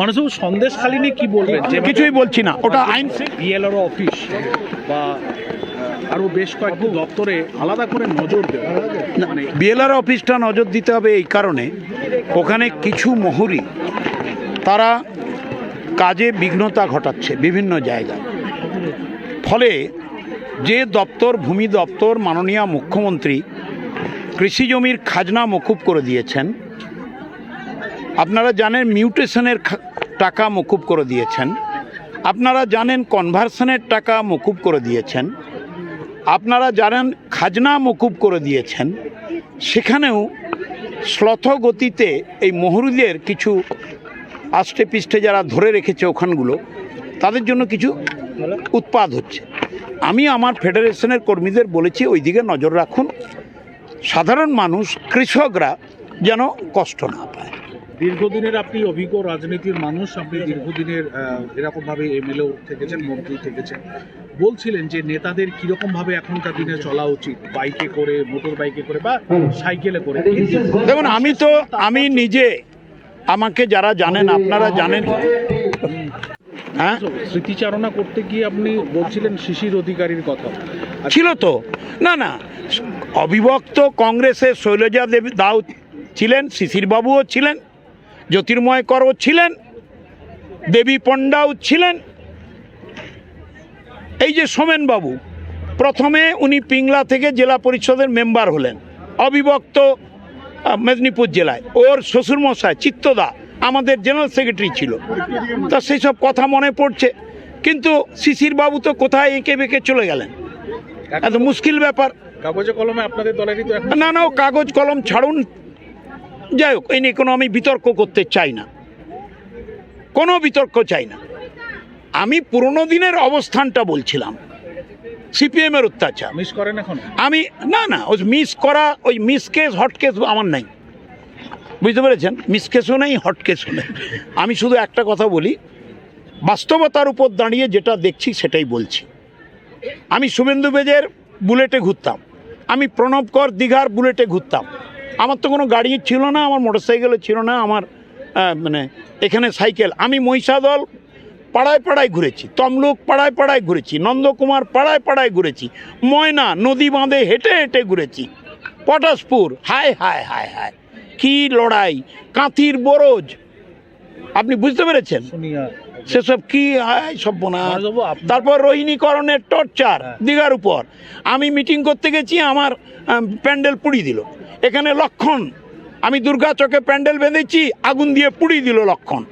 মানুষবাবু সন্দেশ খালি নিয়ে কি বলবেন? যে কিছুই বলছি না। ওটা আইন বিএলআর অফিস বা আরও বেশ কয়েকটি দপ্তরে আলাদা করে নজর দেওয়া মানে বিএলআর অফিসটা নজর দিতে হবে এই কারণে। ওখানে কিছু মহুরি তারা কাজে বিঘ্নতা ঘটাচ্ছে বিভিন্ন জায়গায়। ফলে যে দপ্তর ভূমি দপ্তর মাননীয় মুখ্যমন্ত্রী কৃষি জমির খাজনা মকুব করে দিয়েছেন আপনারা জানেন মিউটেশনের টাকা মকুব করে দিয়েছেন। আপনারা জানেন কনভার্সনের টাকা মকুব করে দিয়েছেন। আপনারা জানেন খাজনা মকুব করে দিয়েছেন। সেখানেও শ্লথ গতিতে এই মহুরিদের কিছু আষ্টে পিষ্টে যারা ধরে রেখেছে ওখানগুলো, তাদের জন্য কিছু উৎপাদ হচ্ছে। আমি আমার ফেডারেশনের কর্মীদের বলেছি ওই দিকে নজর রাখুন। সাধারণ মানুষ, কৃষকরা যেন কষ্ট না পায়। দীর্ঘদিনের আপনি অভিজ্ঞ রাজনীতির মানুষ আপনি দীর্ঘদিনের এরকম ভাবে এমএলএ থেকেছেন মন্ত্রী থেকেছেন। বলছিলেন যে নেতাদের কীরকম ভাবে এখনকার দিনে চলা উচিত বাইকে করে মোটর বাইকে করে বা সাইকেলে করে। দেখুন আমি তো আমি নিজে আমাকে যারা জানেন আপনারা জানেন। হ্যাঁ? স্মৃতিচারণা করতে গিয়ে আপনি বলছিলেন শিশির অধিকারীর কথা। ছিল তো। না না অবিভক্ত কংগ্রেসের শৈলজা দেবী দাও ছিলেন শিশিরবাবুও ছিলেন জ্যোতির্ময় করও ছিলেন দেবী পণ্ডাও ছিলেন। এই যে সোমেনবাবু প্রথমে উনি পিংলা থেকে জেলা পরিষদের মেম্বার হলেন অবিভক্ত মেদিনীপুর জেলায়। ওর শ্বশুরমশাই চিত্তদা আমাদের জেনারেল সেক্রেটারি ছিল। তা সেই সব কথা মনে পড়ছে কিন্তু শিশির বাবু তো কোথায় এঁকে বেঁকে চলে গেলেন? এত মুশকিল ব্যাপার। কাগজে কলমে আপনাদের দলেরই তো না না কাগজ কলম ছাড়ুন যাই হোক এই নিয়ে কোনো আমি বিতর্ক করতে চাই না। কোনো বিতর্ক চাই না। আমি পুরনো দিনের অবস্থানটা বলছিলাম। সিপিএমের অত্যাচার। মিস করেন এখন? আমি না না ওই মিস করা ওই মিস কেস হট কেস আমার নাই। বুঝতে পেরেছেন? মিস কেসও নেই হট কেসও নেই। আমি শুধু একটা কথা বলি বাস্তবতার উপর দাঁড়িয়ে যেটা দেখছি সেটাই বলছি। আমি শুভেন্দু বেজের বুলেটে ঘুরতাম। আমি প্রণব কর দীঘার বুলেটে ঘুরতাম। আমার তো কোনো গাড়ি ছিল না, আমার মোটর সাইকেলও ছিল না, আমার মানে এখানে সাইকেল। আমি মহিষাদল পাড়ায় পাড়ায় ঘুরেছি, তমলুক পাড়ায় পাড়ায় ঘুরেছি, নন্দকুমার পাড়ায় পাড়ায় ঘুরেছি, ময়না নদী বাঁধে হেঁটে হেঁটে ঘুরেছি, পটাশপুর, হায় হায় হায় হায়, কি লড়াই, কাঁথির বরজ আপনি বুঝতে পেরেছেন? সেসব কি আপনি- তারপর রোহিণীকরণের টর্চার হ্যাঁ। দীঘার উপর। আমি মিটিং করতে গেছি আমার প্যান্ডেল পুড়ি দিল। এখানে লক্ষণ। আমি দুর্গা চকে প্যান্ডেল বেঁধেছি আগুন দিয়ে পুড়ি দিল লক্ষণ।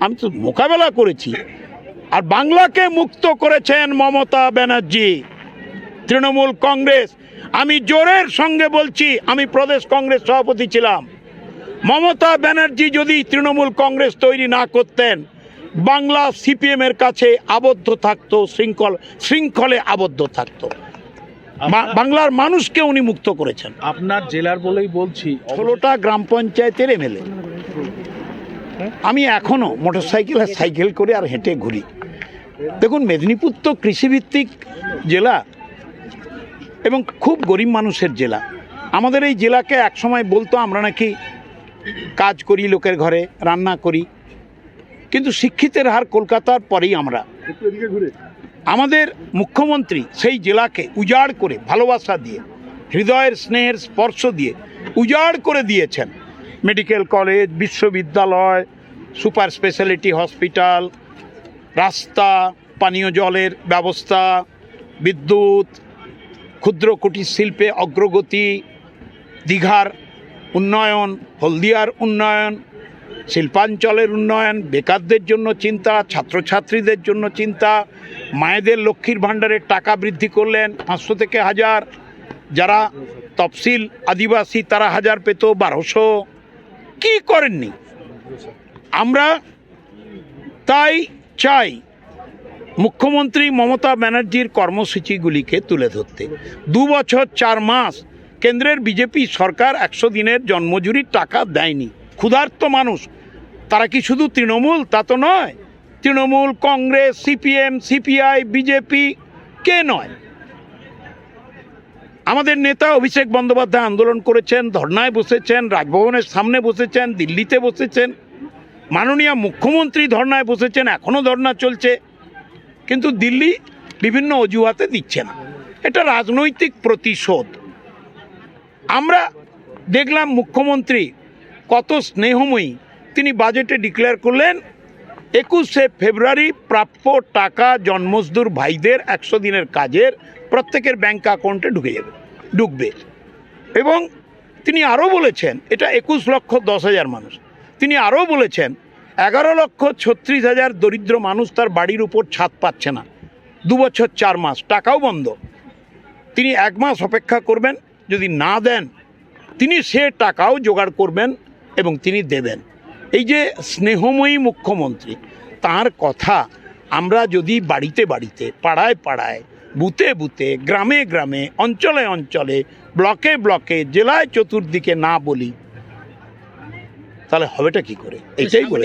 আমি তো মোকাবেলা করেছি। আর বাংলাকে মুক্ত করেছেন মমতা ব্যানার্জি তৃণমূল কংগ্রেস। আমি জোরের সঙ্গে বলছি আমি প্রদেশ কংগ্রেস সভাপতি ছিলাম। মমতা ব্যানার্জি যদি তৃণমূল কংগ্রেস তৈরি না করতেন বাংলা সিপিএম এর কাছে আবদ্ধ থাকতো শৃঙ্খল শৃঙ্খলে আবদ্ধ থাকতো। বাংলার মানুষকে উনি মুক্ত করেছেন। আপনার জেলার বলেই বলছি ষোলোটা গ্রাম পঞ্চায়েতের এমএলএ আমি এখনও মোটর সাইকেল আর সাইকেল করে আর হেঁটে ঘুরি। দেখুন মেদিনীপুর তো কৃষিভিত্তিক জেলা এবং খুব গরিব মানুষের জেলা। আমাদের এই জেলাকে একসময় বলতো আমরা নাকি কাজ করি, লোকের ঘরে রান্না করি। কিন্তু শিক্ষিতের হার কলকাতার পরেই আমরা। আমাদের মুখ্যমন্ত্রী সেই জেলাকে উজাড় করে ভালোবাসা দিয়ে, হৃদয়ের স্নেহের স্পর্শ দিয়ে উজাড় করে দিয়েছেন। মেডিকেল কলেজ, বিশ্ববিদ্যালয়, সুপার স্পেশালিটি হসপিটাল, রাস্তা, পানীয় জলের ব্যবস্থা, বিদ্যুৎ, ক্ষুদ্র কুটির শিল্পে অগ্রগতি, দীঘার উন্নয়ন, হলদিয়ার উন্নয়ন, শিল্পাঞ্চলের উন্নয়ন, বেকারদের জন্য চিন্তা, ছাত্রছাত্রীদের জন্য চিন্তা, মায়েদের লক্ষ্মীর ভাণ্ডারের টাকা বৃদ্ধি করলেন পাঁচশো থেকে হাজার। যারা তফসিল আদিবাসী তারা হাজার পেত বারোশো। কি করেননি? আমরা তাই চাই মুখ্যমন্ত্রী মমতা ব্যানার্জির কর্মসূচিগুলিকে তুলে ধরতে। দু বছর, চার মাস কেন্দ্রের বিজেপি সরকার একশো দিনের জন্মজুরির টাকা দেয়নি। ক্ষুধার্ত মানুষ। তারা কি শুধু তৃণমূল? তা তো নয়। Trinamool, Congress, CPM, CPI, BJP, কে নয়? আমাদের নেতা অভিষেক বন্দ্যোপাধ্যায় আন্দোলন করেছেন, ধর্নায় বসেছেন, রাজভবনের সামনে বসেছেন, দিল্লিতে বসেছেন। মাননীয় মুখ্যমন্ত্রী ধর্নায় বসেছেন, এখনও ধর্না চলছে। কিন্তু দিল্লি বিভিন্ন অজুহাতে দিচ্ছে না। এটা রাজনৈতিক প্রতিশোধ। আমরা দেখলাম মুখ্যমন্ত্রী কত স্নেহময়ী। তিনি বাজেটে ডিক্লেয়ার করলেন, একুশে ফেব্রুয়ারি প্রাপ্য টাকা জন্মজদুর ভাইদের একশো দিনের কাজের প্রত্যেকের ব্যাঙ্ক অ্যাকাউন্টে ঢুকে যাবে, ঢুকবে। এবং তিনি আরও বলেছেন, এটা একুশ লক্ষ দশ হাজার মানুষ। তিনি আরও বলেছেন, এগারো লক্ষ ছত্রিশ হাজার দরিদ্র মানুষ তার বাড়ির উপর ছাদ পাচ্ছে না। দু বছর চার মাস, টাকাও বন্ধ। তিনি এক মাস অপেক্ষা করবেন যদি না দেন তিনি সে টাকাও জোগাড় করবেন এবং তিনি দেবেন। এই যে স্নেহময়ী মুখ্যমন্ত্রী তার কথা আমরা যদি বাড়িতে বাড়িতে পাড়ায় পাড়ায় বুতে বুতে গ্রামে গ্রামে অঞ্চলে অঞ্চলে ব্লকে ব্লকে জেলায় চতুর্দিকে না বলি তাহলে হবেটা কি করে? এটাই বলে